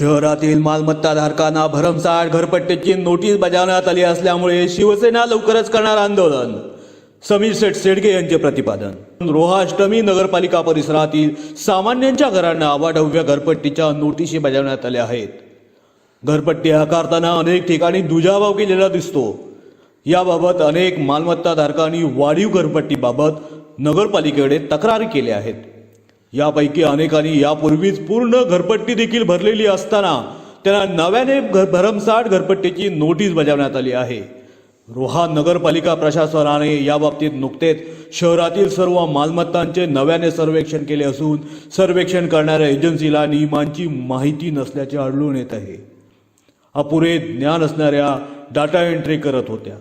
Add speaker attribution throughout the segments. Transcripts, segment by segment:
Speaker 1: शहरातील मालमत्ता धारकांना भरमसाठ घरपट्टीची नोटीस बजावण्यात आली असल्यामुळे शिवसेना लवकरच करणार आंदोलन. समीर शेठ शेडगे यांचे प्रतिपादन. रोहाष्टमी नगरपालिका परिसरातील सामान्यांच्या घरांना अवाढव्य घरपट्टीच्या नोटीशी बजावण्यात आल्या आहेत. घरपट्टी आकारताना अनेक ठिकाणी दुजाभाव केलेला दिसतो. याबाबत अनेक मालमत्ता धारकांनी वाढीव घरपट्टीबाबत नगरपालिकेकडे तक्रारी केल्या आहेत. यापैकी अनेकांनी यापूर्वीच पूर्ण घरपट्टी देखील भरलेली असताना त्यांना नव्याने घर भरमसाठ घरपट्टीची नोटीस बजावण्यात आली आहे. रोहा नगरपालिका प्रशासनाने याबाबतीत नुकतेच शहरातील सर्व मालमत्तांचे नव्याने सर्वेक्षण केले असून सर्वेक्षण करणाऱ्या एजन्सीला नियमांची माहिती नसल्याचे आढळून येत आहे. अपुरे ज्ञान असणाऱ्या डाटा एंट्री करत होत्या.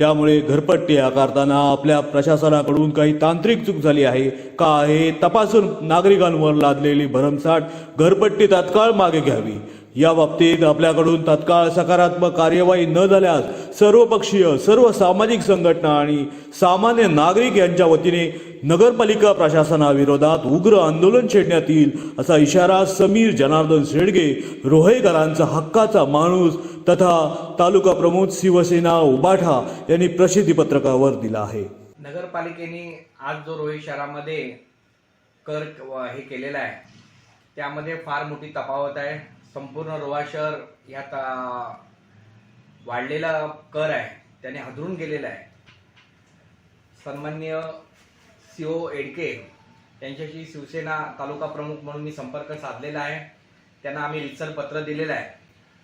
Speaker 1: त्यामुळे घरपट्टी आकारताना आपल्या प्रशासनाकडून काही तांत्रिक चूक झाली आहे का हे तपासून नागरिकांवर लादलेली भरमसाठ घरपट्टी तात्काळ मागे घ्यावी. या बाबतीत आपल्याकडून तत्काळ सकारात्मक कार्यवाही न झाल्यास सर्वपक्षीय सर्व सामाजिक संघटना आणि सामान्य नागरिक यांच्या वतीने नगरपालिका प्रशासनाविरोधात उग्र आंदोलन छेडण्यात येईल असा इशारा समीर जनार्दन शेडगे रोहेकरांचा हक्काचा माणूस तथा तालुका प्रमुख शिवसेना उबाठा यांनी प्रसिद्धी पत्रकावर दिला आहे.
Speaker 2: नगरपालिकेने आज जो रोहे शहरामध्ये कर हे केलेला आहे त्यामध्ये फार मोठी तफावत आहे. संपूर्ण रोहा शहर ह्यात वाढलेला कर आहे. त्याने हादरून गेलेला आहे. सन्मान्य सी ओ एडके यांच्याशी शिवसेना तालुका प्रमुख म्हणून मी संपर्क साधलेला आहे. त्यांना आम्ही रितसर पत्र दिलेलं आहे.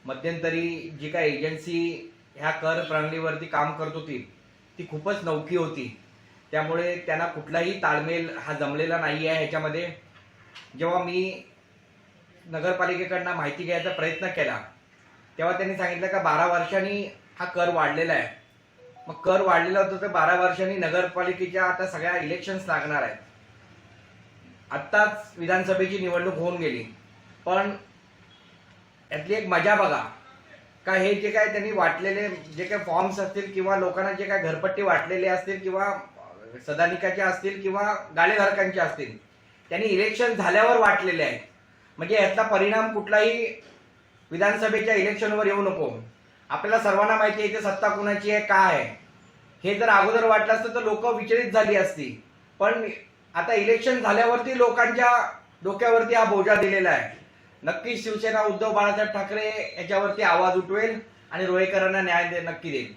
Speaker 2: मध्यंतरी जी काय एजन्सी ह्या कर प्रणालीवरती काम करत होती ती खूपच नौकी होती. त्यामुळे त्यांना कुठलाही ताळमेल हा जमलेला नाही आहे ह्याच्यामध्ये. जेव्हा मी नगरपालिकेकडनं माहिती घ्यायचा प्रयत्न केला. तेव्हा त्यांनी सांगितलं का बारा वर्षांनी हा कर वाढलेला आहे. मग कर वाढलेला होता तर बारा वर्षांनी नगरपालिकेच्या आता सगळ्या इलेक्शन्स लागणार आहेत. आत्ताच विधानसभेची निवडणूक होऊन गेली. पण यातली एक मजा बघा. का हे जे काय त्यांनी वाटलेले जे काय फॉर्म्स असतील किंवा लोकांना जे काय घरपट्टी वाटलेले असतील किंवा सदानिकाचे असतील किंवा गाडीधारकांचे असतील त्यांनी इलेक्शन झाल्यावर वाटलेले आहेत. म्हणजे यातला परिणाम कुठलाही विधानसभेच्या इलेक्शनवर येऊ नको. आपल्याला सर्वांना माहिती आहे इथे सत्ता कुणाची आहे काय आहे? हे जर अगोदर वाटलं असतं तर लोक विचलित झाली असती. पण आता इलेक्शन झाल्यावरती लोकांच्या डोक्यावरती हा बोजा दिलेला आहे. नक्कीच शिवसेना उद्धव बाळासाहेब ठाकरे याच्यावरती आवाज उठवेल आणि रोहेकरांना न्याय दे नक्की देईल.